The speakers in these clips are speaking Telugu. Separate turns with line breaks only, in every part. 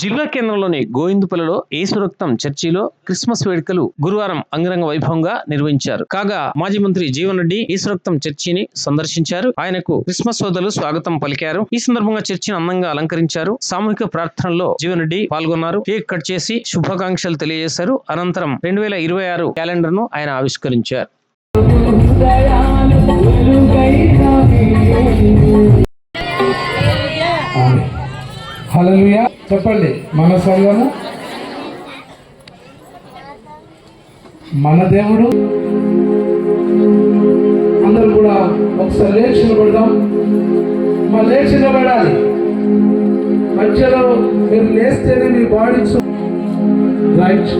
జిల్లా కేంద్రంలోని గోవిందుపల్లిలో ఏసురక్తం చర్చిలో క్రిస్మస్ వేడుకలు గురువారం అంగరంగ వైభవంగా నిర్వహించారు. కాగా మాజీ మంత్రి జీవన్ రెడ్డి ఏసురక్తం చర్చిని సందర్శించారు. ఆయనకు క్రిస్మస్ సోదరులు స్వాగతం పలికారు. ఈ సందర్భంగా చర్చిని అందంగా అలంకరించారు. సామూహిక ప్రార్థనలో జీవన్ రెడ్డి పాల్గొన్నారు. కేక్ కట్ చేసి శుభాకాంక్షలు తెలియజేశారు. అనంతరం రెండు వేల ఇరవై ఆరు క్యాలెండర్ను ఆయన ఆవిష్కరించారు.
Hallelujah. చెప్పండి మన సంఘము మన దేవుడు? అందరూ కూడా ఒకసారి లేచి నిలబడదాం. మా లేచి నిలబడాలి. మధ్యలో మీరు లేస్తేనే మీ బాడీ రైట్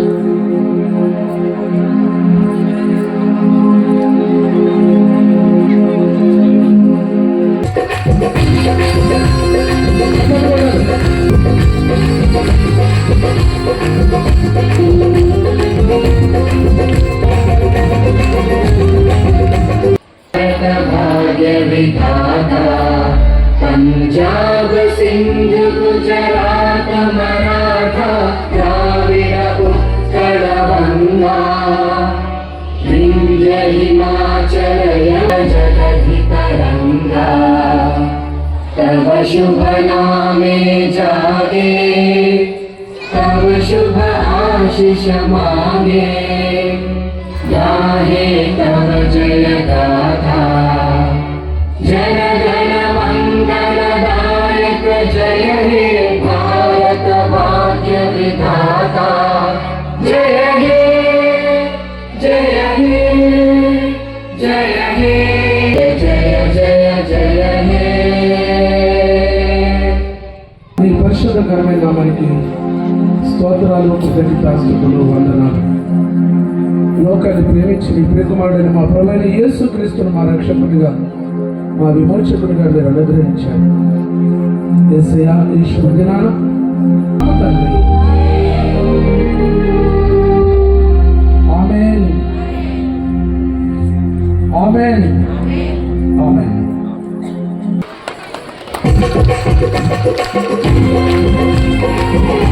पञ्जाब सिन्ध गुजरात मराठा, द्राविड उत्कल विन्ध्य हिमाचल जगधि तव शुभ नामे जागे, तव शुभ आशिष मागे। गाहे तव जय गाथा జయ జయ జయ జయ హే
నీ పరిశుద్ధకరమైన నామానికి స్తోత్రాలు కృతజ్ఞతాస్తుతులు వందనాలు. లోకాన్ని ప్రేమించి మీ ప్రియకుమారుడైన మా ప్రభులైన యేసు క్రీస్తును మా రక్షకుడిగా మా విమోచకుడిగా మీరు అనుగ్రహించారు. ఏసయా ఈశ్వర జ్ఞానం తండ్రి Amen. Amen. Amen.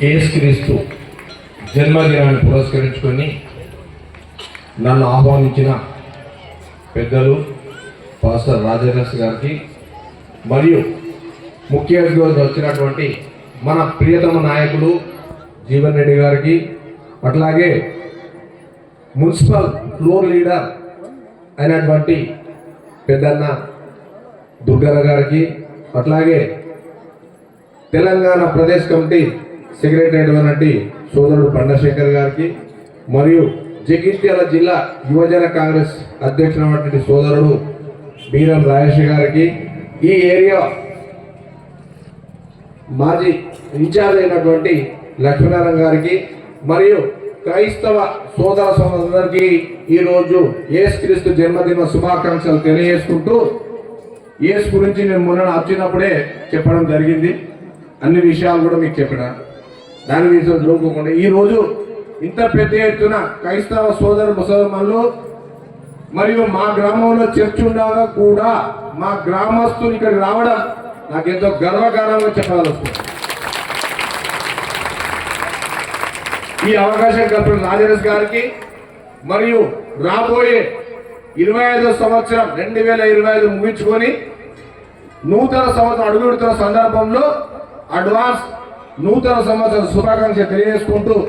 ఏసుక్రీస్తు జన్మదినాన్ని పురస్కరించుకొని నన్ను ఆహ్వానించిన పెద్దలు పాస్టర్ రాజరస్ గారికి మరియు ముఖ్య అతిథిగా వచ్చినటువంటి మన ప్రియతమ నాయకులు జీవన్ రెడ్డి గారికి అట్లాగే మున్సిపల్ ఫ్లోర్ లీడర్ అయినటువంటి పెద్దన్న దుర్గల గారికి అట్లాగే తెలంగాణ ప్రదేశ్ కమిటీ సెక్రటరీ అయినటువంటి సోదరుడు పండశేఖర్ గారికి మరియు జగిత్యాల జిల్లా యువజన కాంగ్రెస్ అధ్యక్షుడైనటువంటి సోదరుడు బీరం రాజేష్ గారికి ఈ ఏరియా మాజీ ఇన్ఛార్జ్ అయినటువంటి లక్ష్మీనారాయణ గారికి మరియు క్రైస్తవ సోదర సోదరులందరికీ ఈరోజు యేసుక్రీస్తు జన్మదిన శుభాకాంక్షలు తెలియజేసుకుంటూ యేసు గురించి నేను మొన్న వచ్చినప్పుడే చెప్పడం జరిగింది. అన్ని విషయాలు కూడా మీకు చెప్పినాను దాని మీద చూసుకోకుండా ఈరోజు ఇంత పెద్ద ఎత్తున క్రైస్తవ సోదరు ముసల్మాన్లు మరియు మా గ్రామంలో చర్చ్ ఉండగా కూడా మా గ్రామస్తులు ఇక్కడికి రావడం నాకు ఎంతో గర్వకారంగా చెప్పాల్సి ఈ అవకాశం కల్పిన రాజరస్ గారికి మరియు రాబోయే ఇరవై ఐదో సంవత్సరం రెండు వేల ఇరవై ఐదు ముగించుకొని నూతన సంవత్సరం అడుగుడుతున్న సందర్భంలో అడ్వాన్స్ నూతన సంవత్సర శుభాకాంక్ష తెలియజేసుకుంటూ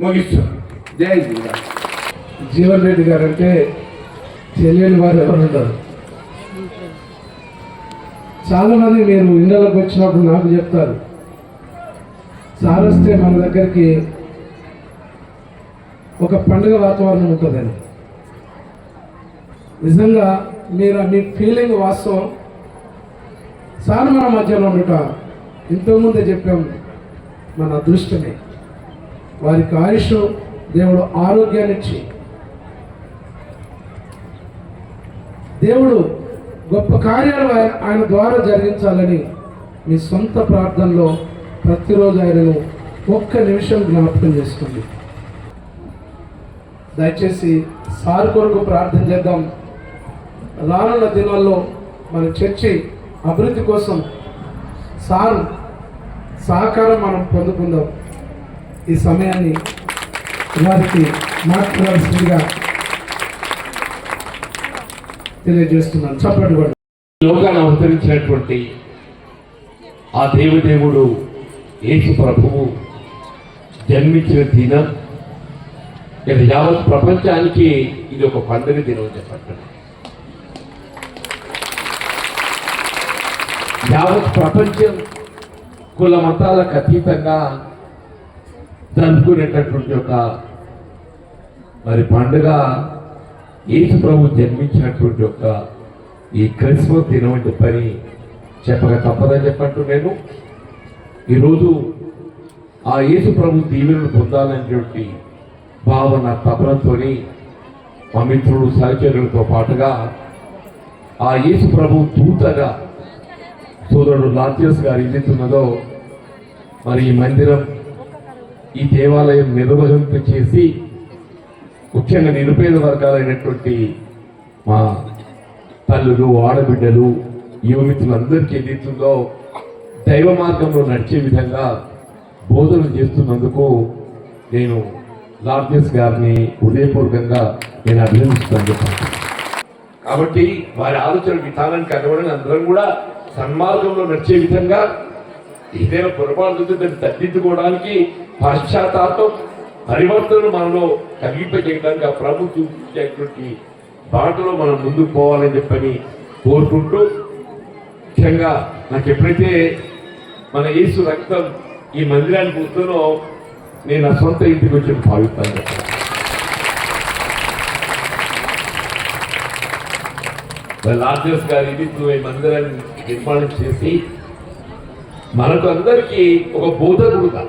ముగిస్తున్నాను జై శ్రీరామ్
జీవన్ రెడ్డి గారు అంటే తెలియని వారు ఎవరు చాలామంది మీరు ఇళ్ళలోకి వచ్చినప్పుడు నాకు చెప్తారు. సార్ వస్తే మన దగ్గరికి ఒక పండుగ వాతావరణం ఉంటుందని. నిజంగా మీరు మీ ఫీలింగ్ వాస్తవం. సార్ మన మధ్యలో ఉండటం. ఇంతకుముందే చెప్పాం మన అదృష్టమే. వారికి ఆయుష్ దేవుడు ఆరోగ్యాన్ని ఇచ్చి. దేవుడు గొప్ప కార్యాలు ఆయన- ఆయన ద్వారా జరిగించాలని మీ సొంత ప్రార్థనలో ప్రతిరోజు ఆయనను ఒక్క నిమిషం జ్ఞాపకం చేసుకోండి. దయచేసి సార్ కొరకు ప్రార్థన చేద్దాం. రానున్న దినాల్లో మన చర్చి అభివృద్ధి కోసం సార్ సహకారం మనం పొందుకుందాం. ఈ సమయాన్ని వారికి మాట్లాడాల్సిందిగా తెలియజేస్తున్నాను. చప్పటి కూడా
లోకాన్ని అవతరించినటువంటి ఆ దేవదేవుడు యేసు ప్రభువు జన్మించిన దినం ఇక యావత్ ప్రపంచానికి ఇది ఒక పండుగ దినం చెప్పండి. యావత్ ప్రపంచం కుల మతాలకు అతీతంగా జరుపుకునేటటువంటి ఒక మరి పండుగ యేసు ప్రభు జన్మించినటువంటి ఒక ఈ క్రిస్మస్ దినం అని చెప్పని చెప్పక తప్పదని చెప్పంటూ నేను ఈరోజు ఆ యేసు ప్రభు దీవెనలు పొందాలనేటువంటి భావన తపనతో మా మిత్రుడు సహచరులతో పాటుగా ఆ యేసు ప్రభు దూతగా సోదరుడు లాత్యస్ గారు ఏదైతున్నదో మరి ఈ మందిరం ఈ దేవాలయం నిర్వహింపు చేసి ముఖ్యంగా నిరుపేద వర్గాలైనటువంటి మా తల్లులు ఆడబిడ్డలు యువమిత్రులందరికీ ఏదైతుందో దైవ మార్గంలో నడిచే విధంగా బోధనలు చేస్తున్నందుకు నేను లార్జెస్ గారిని హృదయపూర్వకంగా నేను అభినందిస్తాను కాబట్టి వారి ఆలోచన విధానానికి అనుగుణంగా అందరం కూడా సన్మార్గంలో నడిచే విధంగా ఏదైనా పొరపాటు దాన్ని తగ్గించుకోవడానికి పాశ్చాత్తాపం పరివర్తనలు మనలో కలిగింపజేయడానికి ఆ ప్రభు చూపించేటువంటి బాటలో మనం ముందుకు పోవాలని చెప్పని కోరుకుంటూ ముఖ్యంగా నాకు ఎప్పుడైతే మన యేసు రక్తం ఈ మందిరానికి వస్తుందో నేను నా సొంత ఇంటికి వచ్చి భావిస్తాను చెప్పండి. మరి లార్జెస్ గారి ఇది ఈ మందిరాన్ని నిర్మాణం చేసి మనకు అందరికీ ఒక బోధకుడుగా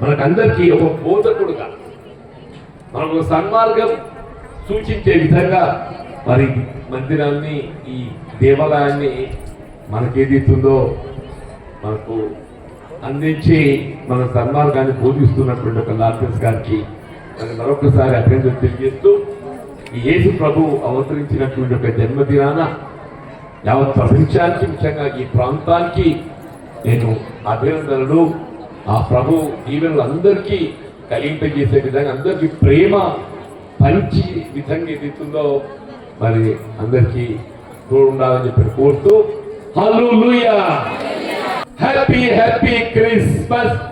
మనకందరికీ ఒక బోధకుడుగా మనకు సన్మార్గం సూచించే విధంగా మరి మందిరాన్ని ఈ దేవాలయాన్ని మనకేదిస్తుందో మనకు అందించి మన సన్మార్గాన్ని బోధిస్తున్నటువంటి ఒక లార్జెస్ గారికి మరి మరొకసారి అభినందన తెలియజేస్తూ యేసు ప్రభు అవతరించినటువంటి ఒక జన్మదినాన యావత్ ప్రపంచానికి ముఖ్యంగా ఈ ప్రాంతానికి నేను అభినందనలు. ఆ ప్రభు దీవెనలు అందరికీ కలింపజేసే విధంగా అందరికీ ప్రేమ పంచి విధంగా ఎదుగుతుందో మరి అందరికీ తోడుండాలని చెప్పి కోరుతూ హలో హ్యాపీ హ్యాపీ క్రిస్మస్!